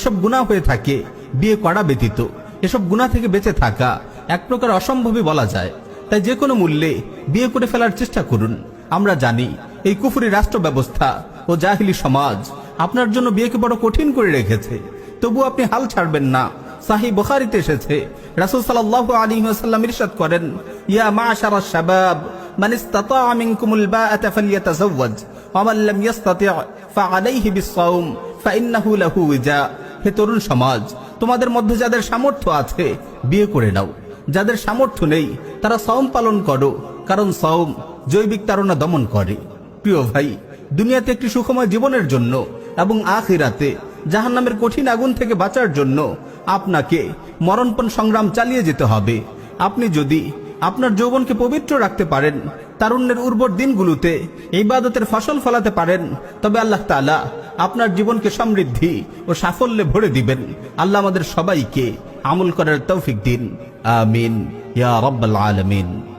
এসব গুণা হয়ে থাকে, বিয়ে করা ব্যতীত। এসব গুণা থেকে বেঁচে থাকা এক প্রকার অসম্ভবই বলা যায়। তাই যে কোনো মূল্যে বিয়ে করে ফেলার চেষ্টা করুন। আমরা জানি, এই কুফুরি রাষ্ট্র ব্যবস্থা ও জাহিলি সমাজ আপনার জন্য বিয়েকে বড় কঠিন করে রেখেছে। তবু আপনি হাল ছাড়বেন না। সাহি বুখারিতে এসেছে, রাসূল সাল্লাল্লাহু আলাইহি ওয়াসাল্লাম ইরশাদ করেন, ইয়া মাশারা শাবাব, মান হে তরুণ সমাজ, তোমাদের মধ্যে যাদের সামর্থ্য আছে, বিয়ে করে নাও। যাদের সামর্থ্য নেই, তারা সওম পালন করো, কারণ সওম জৈবিক তাড়না দমন করে। প্রিয় ভাই, দুনিয়াতে একটি সুখময় জীবনের জন্য এবং আখিরাতে জাহান্নামের কঠিন আগুন থেকে বাঁচার জন্য আপনাকে মরণপণ সংগ্রাম চালিয়ে যেতে হবে। আপনি যদি আপনার যৌবনকে পবিত্র রাখতে পারেন, তারুণ্যের উর্বর দিনগুলোতে ইবাদতের ফসল ফলাতে পারেন। তবে আল্লাহ তালা আপনার জীবনকে সমৃদ্ধি ও সাফল্যে ভরে দিবেন। আল্লাহ আমাদের সবাইকে আমল করার তৌফিক দিন। আমিন। ইয়া রব্বাল আলামিন।